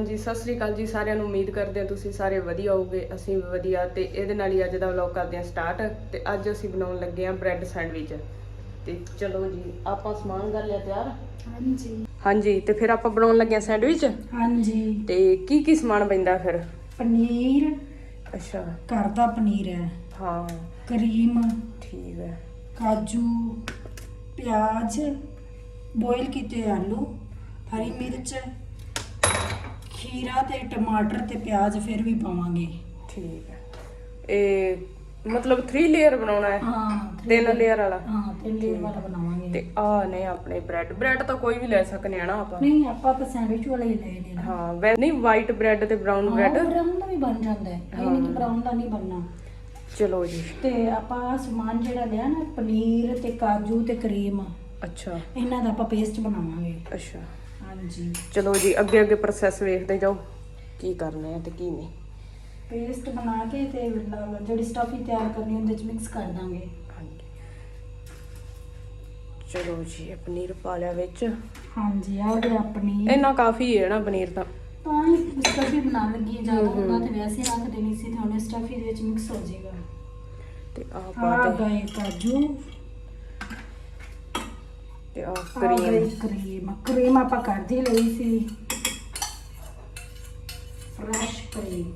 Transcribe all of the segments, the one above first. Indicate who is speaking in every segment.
Speaker 1: ਹਾਂਜੀ ਸਤਿ ਸ੍ਰੀ ਅਕਾਲ ਜੀ ਸਾਰਿਆਂ ਨੂੰ। ਉਮੀਦ ਕਰਦੇ ਹਾਂ ਤੁਸੀਂ ਸਾਰੇ ਵਧੀਆ ਹੋਵੋਗੇ ਅਸੀਂ ਵੀ ਵਧੀਆ ਤੇ ਇਹਦੇ ਨਾਲ ਹੀ ਅੱਜ ਦਾ ਵਲੌਗ ਕਰਦੇ ਹਾਂ ਸਟਾਰਟ ਤੇ ਅੱਜ ਅਸੀਂ ਬਣਾਉਣ ਲੱਗੇ ਹਾਂ ਬ੍ਰੈਡ ਸੈਂਡਵਿਚ ਤੇ ਚਲੋ ਜੀ ਆਪਾਂ ਸਮਾਨ ਕਰ ਲਿਆ ਤਿਆਰ।
Speaker 2: ਹਾਂਜੀ।
Speaker 1: ਹਾਂਜੀ ਤੇ ਫਿਰ ਆਪਾਂ ਬਣਾਉਣ ਲੱਗੇ ਹਾਂ ਸੈਂਡਵਿਚ
Speaker 2: ਹਾਂਜੀ।
Speaker 1: ਤੇ ਕੀ ਕੀ ਸਮਾਨ ਪੈਂਦਾ ਫਿਰ?
Speaker 2: ਪਨੀਰ।
Speaker 1: ਅੱਛਾ।
Speaker 2: ਘਰ ਦਾ ਪਨੀਰ ਹੈ।
Speaker 1: ਹਾਂ।
Speaker 2: ਕਰੀਮ।
Speaker 1: ਠੀਕ ਹੈ।
Speaker 2: ਕਾਜੂ ਪਿਆਜ਼ ਬੋਇਲ ਕੀਤੇ ਆਲੂ ਹਰੀ ਮਿਰਚ ਖੀਰਾ ਤੇ ਟਮਾਟਰ ਤੇ ਪਿਆਜ਼ ਫਿਰ ਵੀ ਪਾਵਾਂਗੇ।
Speaker 1: ਠੀਕ ਹੈ। ਇਹ ਮਤਲਬ 3 ਲੇਅਰ ਬਣਾਉਣਾ ਹੈ?
Speaker 2: ਹਾਂ
Speaker 1: ਤਿੰਨ ਲੇਅਰ ਵਾਲਾ?
Speaker 2: ਹਾਂ ਤਿੰਨ ਲੇਅਰ ਵਾਲਾ ਬਣਾਵਾਂਗੇ।
Speaker 1: ਤੇ ਆ ਨੇ ਆਪਣੇ ਬ੍ਰੈਡ ਬ੍ਰੈਡ ਤਾਂ ਕੋਈ ਵੀ ਲੈ ਸਕਨੇ ਆ ਨਾ ਆਪਾਂ?
Speaker 2: ਨਹੀਂ ਆਪਾਂ ਤਾਂ ਸੈਂਡਵਿਚ ਵਾਲਾ ਹੀ ਨੇ ਨਾ
Speaker 1: ਹਾਂ ਵੈ ਨਹੀਂ ਵਾਈਟ ਬ੍ਰੈਡ ਤੇ ਬ੍ਰਾਊਨ ਬ੍ਰੈਡ
Speaker 2: ਬਰਾਊਨ ਦਾ ਵੀ ਬਣ ਜਾਂਦਾ ਹੈ। ਇਹ ਨਹੀਂ ਕਿ ਬਰਾਊਨ ਦਾ ਨਹੀਂ ਬਣਨਾ।
Speaker 1: ਚਲੋ ਜੀ।
Speaker 2: ਤੇ ਆਪਾਂ ਸਮਾਨ ਜਿਹੜਾ ਲਿਆ ਨਾ ਪਨੀਰ ਤੇ ਕਾਜੂ ਤੇ ਕਰੀਮ।
Speaker 1: ਅੱਛਾ।
Speaker 2: ਇਹਨਾਂ ਦਾ ਆਪਾਂ ਪੇਸਟ ਬਣਾਵਾਂਗੇ।
Speaker 1: ਅੱਛਾ।
Speaker 2: ਹਾਂਜੀ।
Speaker 1: ਚਲੋ ਜੀ ਅੱਗੇ ਅੱਗੇ ਪ੍ਰੋਸੈਸ ਵੇਖਦੇ ਜਾਓ ਕੀ ਕਰਨੇ ਆ ਤੇ ਕੀ ਨਹੀਂ।
Speaker 2: ਪੇਸਟ ਬਣਾ ਕੇ ਤੇ ਨਾਲ ਜਿਹੜੀ ਸਟਫੀ ਤਿਆਰ ਕਰਨੀ ਉਹਦੇ ਵਿੱਚ ਮਿਕਸ ਕਰ ਦਾਂਗੇ।
Speaker 1: ਹਾਂਜੀ। ਚਲੋ ਜੀ ਇਹ ਪਨੀਰ ਪਾ ਲਿਆ ਵਿੱਚ।
Speaker 2: ਹਾਂਜੀ ਆ ਗਿਆ ਪਨੀਰ
Speaker 1: ਇੰਨਾ ਕਾਫੀ ਹੈ ਨਾ ਪਨੀਰ ਤਾਂ।
Speaker 2: ਤਾਂ ਹੀ ਸਟਫੀ ਬਣਾਉਣ ਲੱਗੀ ਹੈ ਜ਼ਿਆਦਾ ਹੁੰਦਾ ਤੇ ਵੈਸੇ ਰੱਖ ਦੇਣੀ ਸੀ ਤੇ ਹੁਣ ਸਟਫੀ ਦੇ ਵਿੱਚ ਮਿਕਸ ਹੋ ਜਾਏਗਾ।
Speaker 1: ਤੇ ਆ ਦੇ।
Speaker 2: ਗਏ ਕਾਜੂ।
Speaker 1: ਤੇ ਆ
Speaker 2: ਆ ਗਈ
Speaker 1: ਕਰੀਮ
Speaker 2: ਕਰੀਮ ਕਰੀਮ ਆਪਾਂ ਘਰ ਦੀ ਲਈ ਸੀ। ਫਰੈਸ਼ ਕਰੀਮ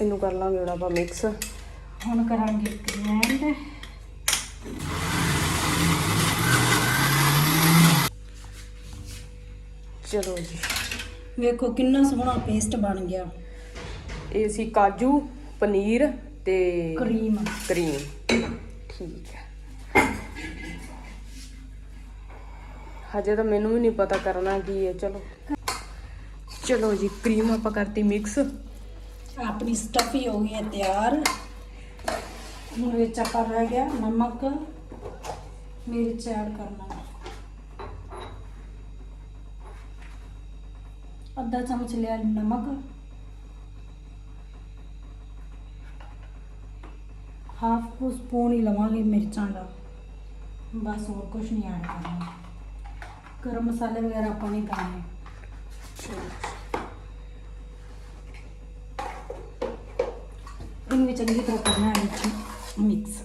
Speaker 1: ਇਹਨੂੰ ਕਰ ਲਾਂਗੇ ਹੁਣ ਆਪਾਂ ਮਿਕਸ
Speaker 2: ਹੁਣ ਕਰਾਂਗੇ ਗ੍ਰੈਂਡ
Speaker 1: ਚਲੋ ਜੀ।
Speaker 2: ਵੇਖੋ ਕਿੰਨਾ ਸੋਹਣਾ ਪੇਸਟ ਬਣ ਗਿਆ।
Speaker 1: ਇਹ ਸੀ ਕਾਜੂ ਪਨੀਰ ਤੇ
Speaker 2: ਕਰੀਮ
Speaker 1: ਕਰੀਮ ਹਜੇ ਤਾਂ ਮੈਨੂੰ ਵੀ ਨਹੀਂ ਪਤਾ ਕਰਨਾ ਕੀ ਹੈ, ਚਲੋ। ਚਲੋ ਜੀ ਕਰੀਮ ਆਪਾਂ ਕਰਤੀ ਮਿਕਸ
Speaker 2: ਆਪਣੀ ਸਟਫੀ ਹੋ ਗਈ ਹੈ ਤਿਆਰ। ਹੁਣ ਵਿੱਚ ਆਪਾਂ ਰਹਿ ਗਿਆ ਨਮਕ, ਮਿਰਚ ਐਡ ਕਰਨਾ। ਅੱਧਾ ਚਮਚ ਲਿਆ ਨਮਕ। ਹਾਫ ਸਪੂਨ ਹੀ ਲਵਾਂਗੇ ਮਿਰਚਾਂ ਦਾ। ਬਸ ਹੋਰ ਕੁਝ ਨਹੀਂ ਐਡ ਕਰਨਾ। ਗਰਮ ਮਸਾਲੇ ਵਗੈਰਾ ਆਪਾਂ ਨਹੀਂ ਪਾਣੇ ਇਹਨੂੰ ਚੰਗੀ ਤਰ੍ਹਾਂ ਕਰਨਾ ਹੈ ਮਿਕਸ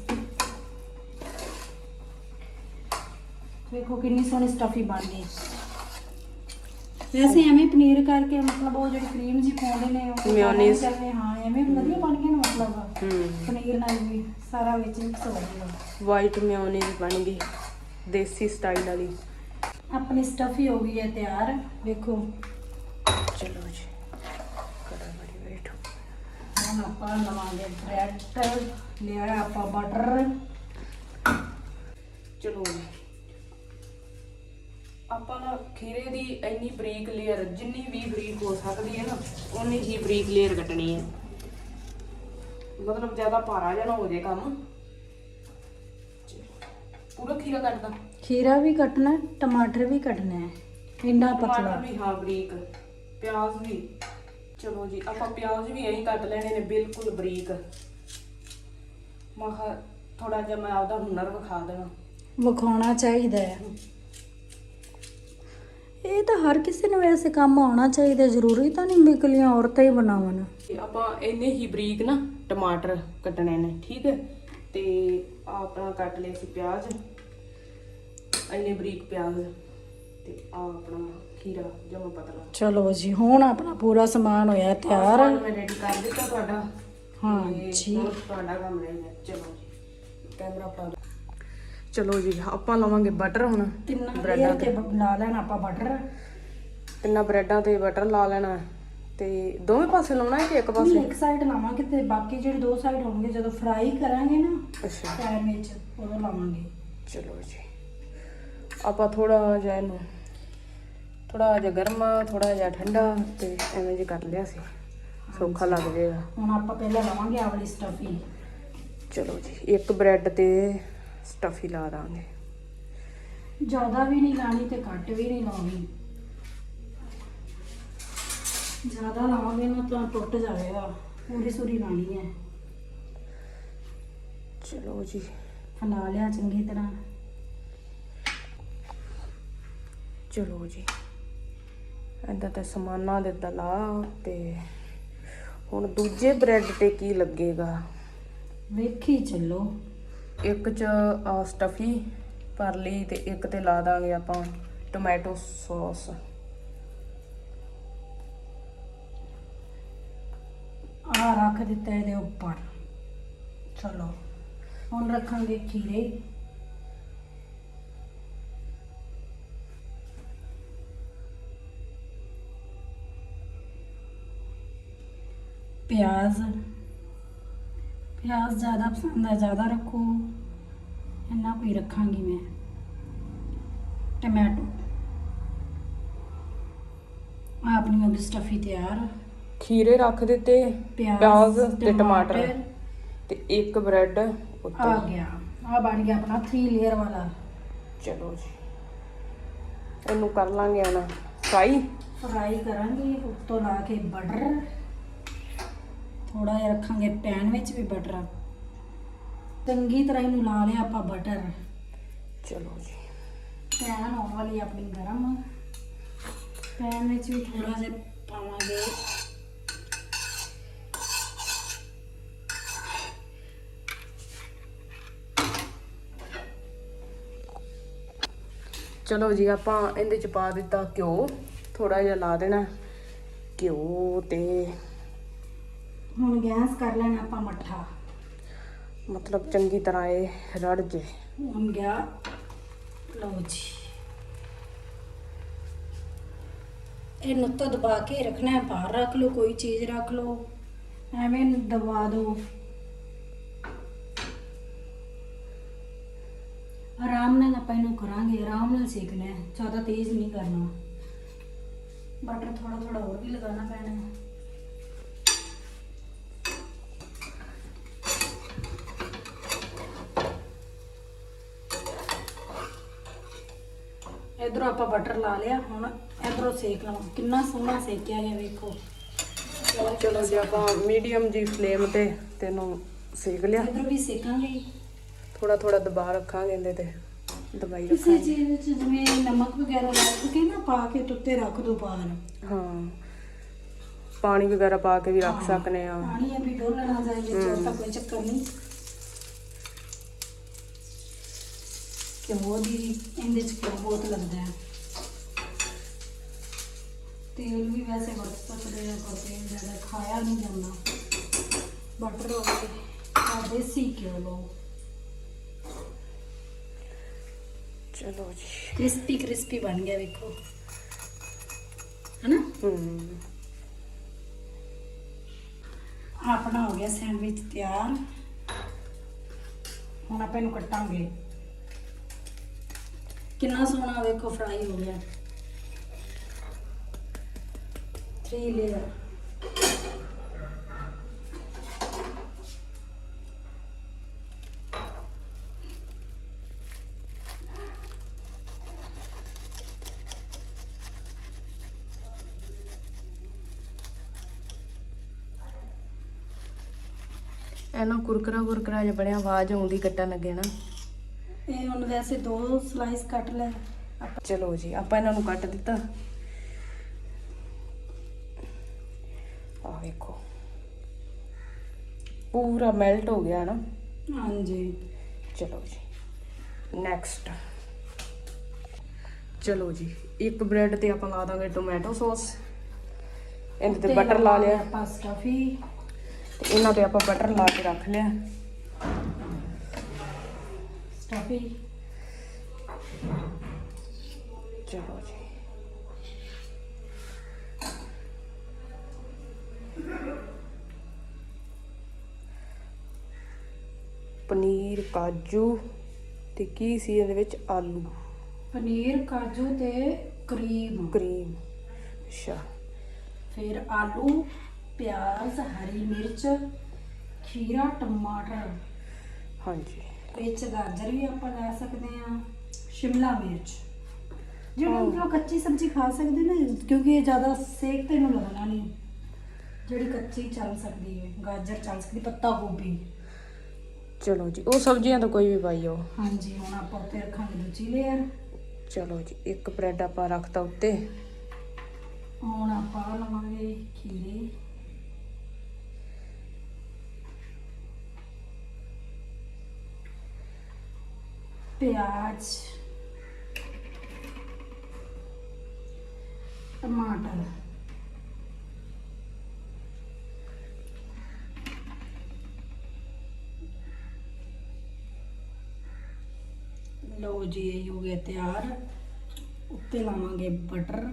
Speaker 2: ਵੇਖੋ ਕਿੰਨੀ ਸੋਹਣੀ ਸਟਫੀ ਬਣ ਗਈ। ਵੈਸੇ ਐਵੇਂ ਪਨੀਰ ਕਰਕੇ ਮਤਲਬ ਉਹ ਜਿਹੜੀ ਕਰੀਮ ਜੀ ਪਾਉਂਦੇ ਨੇ ਉਹ। ਐਵੇਂ ਹਾਂ ਐਵੇਂ ਵਧੀਆ ਬਣ ਗਿਆ ਨਾ ਮਤਲਬ। ਪਨੀਰ ਨਾਲ ਵੀ ਸਾਰਾ ਵਿੱਚ ਮਿਕਸ ਹੋ ਗਿਆ।
Speaker 1: ਵਾਈਟ ਮਿਓਨੀਜ਼ ਬਣ ਗਈ। ਦੇਸੀ ਸਟਾਈਲ ਵਾਲੀ।
Speaker 2: ਆਪਣੀ ਸਟਫੀ ਹੋ ਗਈ ਹੈ ਤਿਆਰ। ਵੇਖੋ।
Speaker 1: ਚਲੋ ਜੀ। ਕੜਾ ਬੜੀ ਵੇਟ
Speaker 2: ਹੁਣ ਆਪਾਂ ਲਵਾਂਗੇ ਬ੍ਰੈਡ ਲਿਆ ਆਪਾਂ ਬਟਰ
Speaker 1: ਚਲੋ ਜੀ। ਆਪਾਂ ਨਾ ਖੀਰੇ ਦੀ ਇੰਨੀ ਬਰੀਕ ਲੇਅਰ ਜਿੰਨੀ ਵੀ ਬਰੀਕ ਹੋ ਸਕਦੀ ਹੈ ਨਾ ਉਨੀ ਹੀ ਬਰੀਕ ਲੇਅਰ ਕੱਟਣੀ ਹੈ। ਮਤਲਬ ਜ਼ਿਆਦਾ ਭਾਰਾ ਜਿਹਾ ਨਾ ਹੋ ਜੇ ਕੰਮ। ਪੂਰਾ ਖੀਰਾ ਕੱਟਦਾ
Speaker 2: ਖੀਰਾ ਵੀ ਕੱਟਣਾ ਟਮਾਟਰ ਵੀ ਕੱਟਣਾ ਹੈ। ਇੰਨਾ ਪਤਲਾ।
Speaker 1: ਟਮਾਟਰ ਵੀ ਹਾਂ ਬਰੀਕ ਪਿਆਜ਼ ਵੀ। ਚਲੋ ਜੀ ਆਪਾਂ ਪਿਆਜ਼ ਵੀ ਐਂ ਕੱਟ ਲੈਣੇ ਨੇ ਬਿਲਕੁਲ ਬਰੀਕ। ਮਹਾ ਥੋੜਾ ਜਿਹਾ ਮੈਂ ਆਪਦਾ ਹੁਨਰ ਵਿਖਾ ਦੇਣਾ
Speaker 2: ਵਿਖਾਉਣਾ ਚਾਹੀਦਾ ਹੈ। ਇਹ ਤਾਂ ਹਰ ਕਿਸੇ ਨੂੰ ਵੈਸੇ ਕੰਮ ਆਉਣਾ ਚਾਹੀਦਾ ਜ਼ਰੂਰੀ ਤਾਂ ਨਹੀਂ ਮਿਕਲੀਆਂ ਔਰਤਾਂ ਹੀ ਬਣਾਵਣ
Speaker 1: ਤੇ ਆਪਾਂ ਇੰਨੇ ਹੀ ਬਰੀਕ ਨਾ ਟਮਾਟਰ ਕੱਟਣੇ ਨੇ ਠੀਕ ਹੈ? ਤੇ ਆ ਆਪਣਾ ਕੱਟ ਲਏ ਸੀ ਪਿਆਜ਼। ਇੰਨੇ ਬਰੀਕ ਪਿਆਜ਼ ਤੇ ਆ ਆਪਣਾ ਖੀਰਾ ਜਮਾ ਪਤਲਾ।
Speaker 2: ਚਲੋ ਜੀ ਹੁਣ ਆਪਣਾ ਪੂਰਾ ਸਮਾਨ ਹੋਇਆ ਤਿਆਰ।
Speaker 1: ਸਮਾਨ ਮੈਂ ਰੈਡੀ ਕਰ ਦਿੱਤਾ ਤੁਹਾਡਾ।
Speaker 2: ਹਾਂ ਜੀ
Speaker 1: ਤੁਹਾਡਾ ਕੰਮ ਰਹਿ ਗਿਆ। ਚਲੋ ਜੀ ਕੈਮਰਾ ਪਾ ਚਲੋ ਜੀ ਆਪਾਂ ਲਾਵਾਂਗੇ ਬਟਰ ਹੁਣ।
Speaker 2: ਤਿੰਨਾਂ
Speaker 1: ਬ੍ਰੈਡਾਂ
Speaker 2: ਤੇ ਲਾ ਲੈਣਾ ਆਪਾਂ ਬਟਰ
Speaker 1: ਤਿੰਨਾਂ ਬ੍ਰੈਡਾਂ ਤੇ ਬਟਰ ਲਾ ਲੈਣਾ। ਤੇ ਦੋਵੇਂ ਪਾਸੇ ਲਾਉਣਾ ਹੈ ਕਿ ਇੱਕ ਪਾਸੇ?
Speaker 2: ਇੱਕ ਸਾਈਡ ਲਾਵਾਂਗੇ ਤੇ ਬਾਕੀ ਜਿਹੜੇ ਦੋ ਸਾਈਡ ਹੋਣਗੇ ਜਦੋਂ ਫਰਾਈ ਕਰਾਂਗੇ ਨਾ
Speaker 1: ਅੱਛਾ।
Speaker 2: ਪੈਨ ਵਿੱਚ ਉਦੋਂ ਲਾਵਾਂਗੇ।
Speaker 1: ਚਲੋ ਜੀ। ਆਪਾਂ ਥੋੜਾ ਜਿਹਾ ਇਹਨੂੰ ਥੋੜਾ ਜਿਹਾ ਗਰਮ ਥੋੜਾ ਜਿਹਾ ਠੰਡਾ ਤੇ ਐਵੇਂ ਜੇ ਕਰ ਲਿਆ ਸੀ। ਸੌਖਾ ਲੱਗ ਜਾਏਗਾ।
Speaker 2: ਹੁਣ ਆਪਾਂ ਪਹਿਲਾਂ ਲਾਵਾਂਗੇ ਆਹ ਵਾਲੀ ਸਟਫੀ
Speaker 1: ਚਲੋ ਜੀ ਇੱਕ ਬ੍ਰੈਡ ਤੇ ਸਟਫੀ ਲਾ ਦਾਂਗੇ।
Speaker 2: ਜ਼ਿਆਦਾ ਵੀ ਨਹੀਂ ਲਾਣੀ ਤੇ ਘੱਟ ਵੀ ਨਹੀਂ ਲਾਉਣੀ। ਜ਼ਿਆਦਾ ਲਾਵਾਂਗੇ ਨਾ ਤਾਂ ਟੁੱਟ ਜਾਵੇਗਾ। ਪੂਰੀ ਸੂਰੀ ਲਾਣੀ ਹੈ।
Speaker 1: ਚਲੋ ਜੀ।
Speaker 2: ਫੈਲਾ ਲਿਆ ਚੰਗੀ ਤਰ੍ਹਾਂ।
Speaker 1: ਚਲੋ ਜੀ। ਏਦਾਂ ਤੇ ਸਮਾਨਾਂ ਦੇ ਦਲਾ ਤੇ ਹੁਣ ਦੂਜੇ ਬ੍ਰੈਡ ਤੇ ਕੀ ਲੱਗੇਗਾ?
Speaker 2: ਵੇਖੀ ਚੱਲੋ।
Speaker 1: ਇੱਕ ਚ ਸਟਫੀ ਭਰ ਲਈ ਤੇ ਇੱਕ ਤੇ ਲਾ ਦਾਂਗੇ ਆਪਾਂ ਟੋਮੈਟੋ ਸੌਸ
Speaker 2: ਆ ਰੱਖ ਦਿੱਤਾ ਇਹਦੇ ਉੱਪਰ। ਚਲੋ ਹੁਣ ਰੱਖਾਂਗੇ ਖੀਰੇ। ਪਿਆਜ਼। ਪਿਆਜ਼ ਜ਼ਿਆਦਾ ਪਸੰਦ ਹੈ ਜ਼ਿਆਦਾ ਰੱਖੋ। ਇੰਨਾ ਕੋਈ ਰੱਖਾਂਗੀ ਮੈਂ। ਟਮਾਟੋ। ਆਹ ਆਪਣੀ ਹੋ ਗਈ ਸਟਫੀ ਤਿਆਰ।
Speaker 1: ਖੀਰੇ ਰੱਖ ਦਿੱਤੇ
Speaker 2: ਪਿਆਜ਼
Speaker 1: ਤੇ ਟਮਾਟਰ। ਤੇ ਇੱਕ ਬ੍ਰੈਡ
Speaker 2: ਆ
Speaker 1: ਉੱਤੇ
Speaker 2: ਗਿਆ। ਆ ਬਣ ਗਿਆ ਆਪਣਾ 3 ਲੇਅਰ ਵਾਲਾ।
Speaker 1: ਚਲੋ ਜੀ। ਇਹਨੂੰ ਕਰ ਲਾਂਗੇ ਹੁਣ ਫਰਾਈ
Speaker 2: ਫਰਾਈ ਕਰਾਂਗੇ ਉੱਤੋਂ ਲਾ ਕੇ ਬਟਰ ਥੋੜਾ ਜਿਹਾ ਰੱਖਾਂਗੇ ਪੈਨ ਵਿੱਚ ਵੀ ਬਟਰ ਚੰਗੀ ਤਰ੍ਹਾਂ ਇਹਨੂੰ ਲਾ ਲਿਆ ਆਪਾਂ ਬਟਰ
Speaker 1: ਚਲੋ ਜੀ।
Speaker 2: ਪੈਨ ਹੋਣ ਵਾਲੀ ਆਪਣੀ ਗਰਮ। ਪੈਨ ਵਿੱਚ ਵੀ ਥੋੜਾ ਜਿਹਾ ਪਾਵਾਂਗੇ।
Speaker 1: ਚਲੋ ਜੀ ਆਪਾਂ ਇਹਦੇ ਚ ਪਾ ਦਿੱਤਾ ਘਿਓ। ਥੋੜਾ ਜਿਹਾ ਲਾ ਦੇਣਾ। ਘਿਓ ਤੇ
Speaker 2: ਹੁਣ ਗੈਸ ਕਰ ਲੈਣਾ ਆਪਾਂ ਮੱਠਾ।
Speaker 1: ਮਤਲਬ ਚੰਗੀ ਤਰ੍ਹਾਂ ਇਹ ਰੜ ਜੇ।
Speaker 2: ਹੁਣ ਗਿਆ। ਲਓ ਜੀ। ਇਹਨੂੰ ਤਾਂ ਦਬਾ ਕੇ ਰੱਖਣਾ ਹੈ ਬਾਹਰ ਰੱਖ ਲਓ ਕੋਈ ਚੀਜ਼ ਰੱਖ ਲਓ। ਐਵੇਂ ਦਬਾ ਦਿਓ ਆਰਾਮ ਨਾਲ ਆਪਾਂ ਇਹਨੂੰ ਕਰਾਂਗੇ ਆਰਾਮ ਨਾਲ ਸੇਕਣਾ ਹੈ। ਜ਼ਿਆਦਾ ਤੇਜ਼ ਨਹੀਂ ਕਰਨਾ। ਬਟਰ ਥੋੜਾ ਥੋੜਾ ਹੋਰ ਵੀ ਲਗਾਉਣਾ ਪੈਣਾ ਹੈ। ਇਧਰੋਂ ਆਪਾਂ ਬਟਰ ਲਾ ਲਿਆ ਹੁਣ ਇਧਰੋਂ ਸੇਕ ਲਵਾਂ ਕਿੰਨਾ ਸੋਹਣਾ ਸੇਕਿਆ ਗਿਆ ਵੇਖੋ।
Speaker 1: ਚਲੋ ਜੀ ਆਪਾਂ ਮੀਡੀਅਮ ਜੀ ਫਲੇਮ ਤੇ ਤੈਨੂੰ ਸੇਕ ਲਿਆ।
Speaker 2: ਇਧਰੋਂ ਵੀ ਸੇਕਾਂਗੇ।
Speaker 1: ਥੋੜਾ ਥੋੜਾ ਦਬਾ ਰੱਖਾਂਗੇ ਇਹਦੇ ਤੇ। ਦਬਾਈ
Speaker 2: ਕਿਸੇ
Speaker 1: ਰੱਖਾਂਗੇ।
Speaker 2: ਚੀਜ਼ ਵਿੱਚ ਜਿਵੇਂ ਨਮਕ ਵਗੈਰਾ ਰੱਖ ਕੇ ਨਾ ਪਾ ਕੇ ਉੱਤੇ ਰੱਖ ਦੋ ਬਾਹਰ।
Speaker 1: ਹਾਂ। ਪਾਣੀ ਵਗੈਰਾ ਪਾ ਕੇ ਵੀ ਰੱਖ। ਸਕਨੇ ਆ
Speaker 2: ਪਾਣੀ ਅਭੀ ਡੋਲਣਾ ਜਾਏ ਵਿੱਚ ਤਾਂ ਕੋਈ ਚੱਕਰ ਨਹੀਂ। ਘਿਓ ਦੀ ਇਹਦੇ ਚ ਘਿਓ ਬਹੁਤ ਲੱਗਦਾ ਹੈ। ਤੇਲ ਵੀ ਵੈਸੇ ਵਰਤ ਸਕਦੇ ਆ ਤੇਲ ਜ਼ਿਆਦਾ ਖਾਇਆ ਨਹੀਂ ਜਾਂਦਾ। ਬਟਰ ਹੋ ਗਏ ਆ ਦੇਸੀ ਘਿਓ ਲਓ।
Speaker 1: ਚਲੋ ਜੀ।
Speaker 2: ਕ੍ਰਿਸਪੀ ਕ੍ਰਿਸਪੀ ਬਣ ਗਿਆ ਵੇਖੋ। ਹਨਾ?
Speaker 1: ਹੂੰ।
Speaker 2: ਆਪਣਾ ਹੋ ਗਿਆ ਸੈਂਡਵਿਚ ਤਿਆਰ। ਹੁਣ ਆਪਾਂ ਇਹਨੂੰ ਕੱਟਾਂਗੇ। ਕਿੰਨਾ ਸੋਹਣਾ ਵੇਖੋ ਫਰਾਈ ਹੋ ਗਿਆ। 3 ਲੇਅਰ
Speaker 1: ਇਹਨਾਂ ਕੁਰਕਰਾ ਕੁਰਕਰਾ ਜਿਹਾ ਬਣਿਆ, ਆਵਾਜ਼ ਆਉਂਦੀ ਕੱਟਣ ਲੱਗੇ ਨਾ।
Speaker 2: ਇਹ ਹੁਣ ਵੈਸੇ ਦੋ ਸਲਾਈਸ ਕੱਟ ਲੈ। ਆਪਾਂ
Speaker 1: ਚਲੋ ਜੀ ਆਪਾਂ ਇਹਨਾਂ ਨੂੰ ਕੱਟ ਦਿੱਤਾ। ਆ ਵੇਖੋ। ਪੂਰਾ ਮੈਲਟ ਹੋ ਗਿਆ ਨਾ?
Speaker 2: ਹਾਂਜੀ।
Speaker 1: ਚਲੋ ਜੀ ਨੈਕਸਟ ਚਲੋ ਜੀ ਇੱਕ ਬ੍ਰੈਡ ਤੇ ਆਪਾਂ ਲਾ ਦਾਂਗੇ ਟੋਮੈਟੋ ਸੌਸ ਇਹਦੇ ਤੇ ਬਟਰ ਲਾ ਲਿਆ।
Speaker 2: ਆਪਾਂ ਸਟਫੀ
Speaker 1: ਤੇ ਇਹਨਾਂ ਤੇ ਆਪਾਂ ਬਟਰ ਲਾ ਕੇ ਰੱਖ ਲਿਆ।
Speaker 2: ਸਟਫੀ
Speaker 1: ਚਲੋ ਜੀ ਪਨੀਰ ਕਾਜੂ ਤੇ ਕੀ ਸੀ ਇਹਦੇ ਵਿੱਚ ਆਲੂ
Speaker 2: ਪਨੀਰ ਕਾਜੂ ਤੇ ਕਰੀਮ
Speaker 1: ਕਰੀਮ ਅੱਛਾ
Speaker 2: ਫਿਰ ਆਲੂ ਪਿਆਜ਼ ਹਰੀ ਮਿਰਚ ਖੀਰਾ ਟਮਾਟਰ
Speaker 1: ਹਾਂਜੀ
Speaker 2: ਵਿੱਚ ਗਾਜਰ ਵੀ ਆਪਾਂ ਲੈ ਸਕਦੇ ਹਾਂ ਸ਼ਿਮਲਾ ਮਿਰਚ। ਜਿਹੜੇ ਮਤਲਬ ਕੱਚੀ ਸਬਜ਼ੀ ਖਾ ਸਕਦੇ ਨਾ ਕਿਉਂਕਿ ਇਹ ਜ਼ਿਆਦਾ ਸੇਕ ਤੇ ਇਹਨੂੰ ਲੱਗਣਾ ਨਹੀਂ। ਜਿਹੜੀ ਕੱਚੀ ਚੱਲ ਸਕਦੀ ਹੈ ਗਾਜਰ ਚੱਲ ਸਕਦੀ ਪੱਤਾ ਗੋਭੀ।
Speaker 1: ਚਲੋ ਜੀ ਉਹ ਸਬਜ਼ੀਆਂ ਤਾਂ ਕੋਈ ਵੀ ਪਾਈ ਜਾਓ
Speaker 2: ਹਾਂਜੀ ਹੁਣ ਆਪਾਂ ਉੱਤੇ ਰੱਖਾਂਗੇ ਦੂਜੀ ਲੇਅਰ
Speaker 1: ਚਲੋ ਜੀ ਇੱਕ ਬ੍ਰੈਡ ਆਪਾਂ ਰੱਖਤਾ ਉੱਤੇ।
Speaker 2: ਹੁਣ ਆਪਾਂ ਲਵਾਂਗੇ ਖੀਰੇ। ਪਿਆਜ਼ ਟਮਾਟਰ ਲਓ ਜੀ ਇਹ ਹੋ ਗਿਆ ਤਿਆਰ ਉੱਤੇ ਲਾਵਾਂਗੇ ਬਟਰ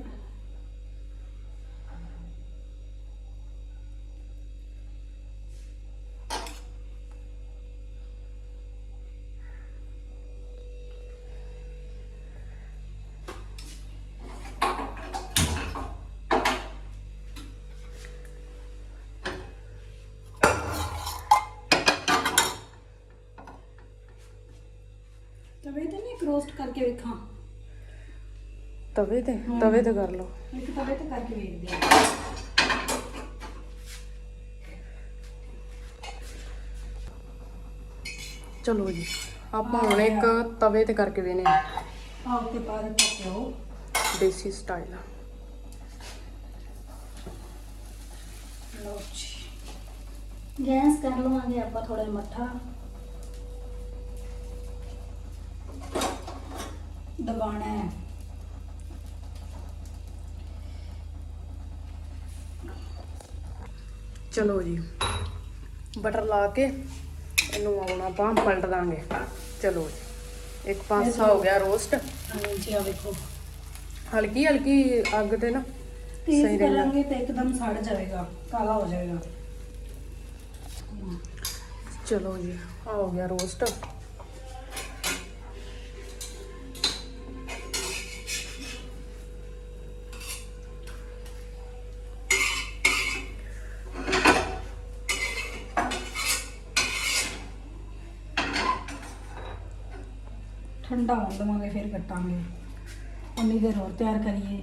Speaker 2: ਰੋਸਟ ਕਰਕੇ ਵੇਖਾਂ
Speaker 1: ਤਵੇ ਤੇ
Speaker 2: ਹਮ।
Speaker 1: ਤਵੇ ਤੇ ਕਰ ਲਓ
Speaker 2: ਇੱਕ ਤਵੇ ਤੇ ਕਰਕੇ ਵੇਖਦੇ ਆ
Speaker 1: ਚਲੋ ਜੀ ਆਪਾਂ ਹੁਣ ਇੱਕ ਤਵੇ ਤੇ ਕਰਕੇ ਵੇਨੇ
Speaker 2: ਆ ਉੱਤੇ ਪਾ ਦੇ ਪੱਕਿਓ
Speaker 1: ਦੇਸੀ ਸਟਾਈਲ
Speaker 2: ਲਓ ਜੀ ਗੈਸ ਕਰ ਲਵਾਂਗੇ ਆਪਾਂ ਥੋੜਾ ਮੱਠਾ ਦਬਾਣਾ ਹੈ।
Speaker 1: ਚਲੋ ਜੀ ਬਟਰ ਲਾ ਕੇ ਇਹਨੂੰ ਆਉਣਾ ਆਪਾਂ ਪਲਟ ਦਾਂਗੇ। ਚਲੋ ਜੀ ਇੱਕ ਪਾਸਾ ਹੋ ਗਿਆ ਰੋਸਟ
Speaker 2: ਹਾਂਜੀ ਆ ਵੇਖੋ।
Speaker 1: ਹਲਕੀ ਹਲਕੀ ਅੱਗ ਤੇ ਨਾ
Speaker 2: ਤੇਜ਼ ਕਰਾਂਗੇ ਤਾਂ ਇੱਕਦਮ ਸੜ ਜਾਏਗਾ ਕਾਲਾ ਹੋ ਜਾਏਗਾ
Speaker 1: ਚਲੋ ਜੀ ਆ ਹੋ ਗਿਆ ਰੋਸਟ
Speaker 2: ਠੰਡਾ ਹੋਣ ਦਵਾਂਗੇ, ਫਿਰ ਕੱਟਾਂਗੇ। ਉਨੀ ਦੇਰ ਹੋਰ ਤਿਆਰ ਕਰੀਏ।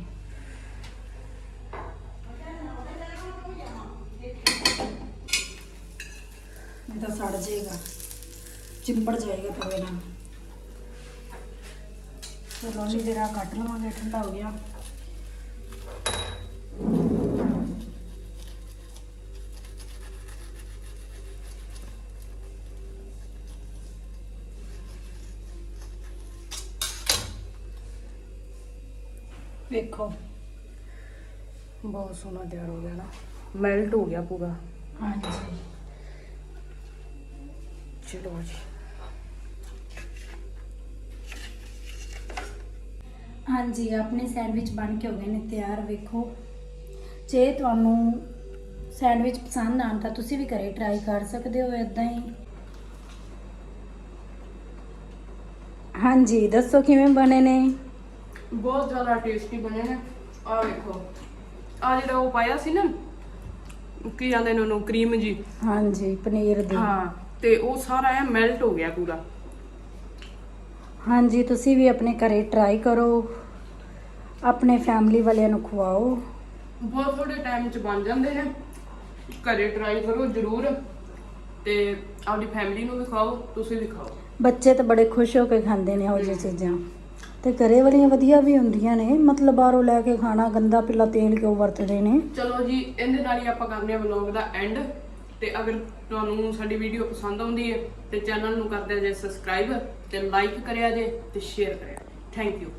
Speaker 2: ਨਹੀਂ ਤਾਂ ਸੜ ਜਾਏਗਾ। ਚਿੰਬੜ ਜਾਏਗਾ ਤਵੇ ਨਾਲ। ਚਲੋ ਉਨੀ ਦੇਰ ਆ ਕੱਟ ਲਵਾਂਗੇ, ਠੰਡਾ ਹੋ ਗਿਆ। ਵੇਖੋ।
Speaker 1: ਬਹੁਤ ਸੋਹਣਾ ਤਿਆਰ ਹੋ ਗਿਆ ਨਾ। ਮੈਲਟ ਹੋ ਗਿਆ ਪੂਰਾ।
Speaker 2: ਹਾਂਜੀ।
Speaker 1: ਚਲੋ ਜੀ।
Speaker 2: ਹਾਂਜੀ ਆਪਣੇ ਸੈਂਡਵਿਚ ਬਣ ਕੇ ਹੋ ਗਏ ਨੇ ਤਿਆਰ ਵੇਖੋ। ਜੇ ਤੁਹਾਨੂੰ ਸੈਂਡਵਿਚ ਪਸੰਦ ਆਣ ਤਾਂ ਤੁਸੀਂ ਵੀ ਘਰੇ ਟਰਾਈ ਕਰ ਸਕਦੇ ਹੋ ਇਦਾਂ ਹੀ। ਹਾਂਜੀ ਦੱਸੋ ਕਿਵੇਂ ਬਣੇ ਨੇ?
Speaker 1: ਬਹੁਤ ਜ਼ਿਆਦਾ ਟੇਸਟੀ ਬਣੇ ਨੇ। ਆ ਵੇਖੋ। ਆ ਜਿਹੜਾ ਉਹ ਪਾਇਆ ਸੀ ਨਾ ਕੀ ਜਾਂਦੇ ਨੇ ਉਹਨੂੰ ਕਰੀਮ ਜੀ।
Speaker 2: ਹਾਂਜੀ ਪਨੀਰ ਦੀ।
Speaker 1: ਹਾਂ ਤੇ ਉਹ ਸਾਰਾ ਐ ਮੈਲਟ ਹੋ ਗਿਆ ਪੂਰਾ।
Speaker 2: ਹਾਂਜੀ ਤੁਸੀਂ ਵੀ ਆਪਣੇ ਘਰੇ ਟਰਾਈ ਕਰੋ। ਆਪਣੇ ਫੈਮਿਲੀ ਵਾਲਿਆਂ ਨੂੰ ਖਵਾਓ।
Speaker 1: ਬਹੁਤ ਥੋੜੇ ਟਾਈਮ ਚ ਬਣ ਜਾਂਦੇ ਨੇ। ਘਰੇ ਟਰਾਈ ਕਰੋ ਜਰੂਰ। ਤੇ ਆਪਣੀ ਫੈਮਿਲੀ ਨੂੰ ਵੀ ਖਾਓ ਤੁਸੀਂ ਵੀ ਖਾਓ
Speaker 2: ਬੱਚੇ ਤਾਂ ਬੜੇ ਖੁਸ਼ ਹੋ ਕੇ ਖਾਂਦੇ ਨੇ ਇਹੋ ਜਿਹੀਆਂ ਚੀਜ਼ਾਂ। ਤੇ ਘਰੇ ਵਾਲੀਆਂ ਵਧੀਆ ਵੀ ਹੁੰਦੀਆਂ ਨੇ, ਮਤਲਬ ਬਾਹਰੋਂ ਲੈ ਕੇ ਖਾਣਾ ਗੰਦਾ ਪਿੱਲਾ ਤੇਲ ਕਿਉਂ ਵਰਤਦੇ ਨੇ?
Speaker 1: ਚਲੋ ਜੀ, ਇਹਦੇ ਨਾਲ ਹੀ ਆਪਾਂ ਕਰਨੇ ਆ ਵਲੌਗ ਦਾ ਐਂਡ ਤੇ ਅਗਰ ਤੁਹਾਨੂੰ ਸਾਡੀ ਵੀਡੀਓ ਪਸੰਦ ਆਉਂਦੀ ਹੈ, ਤੇ ਚੈਨਲ ਨੂੰ ਕਰਦੇ ਦਿਆ ਜੇ ਸਬਸਕ੍ਰਾਈਬ ਤੇ ਲਾਈਕ ਕਰਿਆ ਜੇ, ਤੇ ਸ਼ੇਅਰ ਕਰਿਆ। Thank you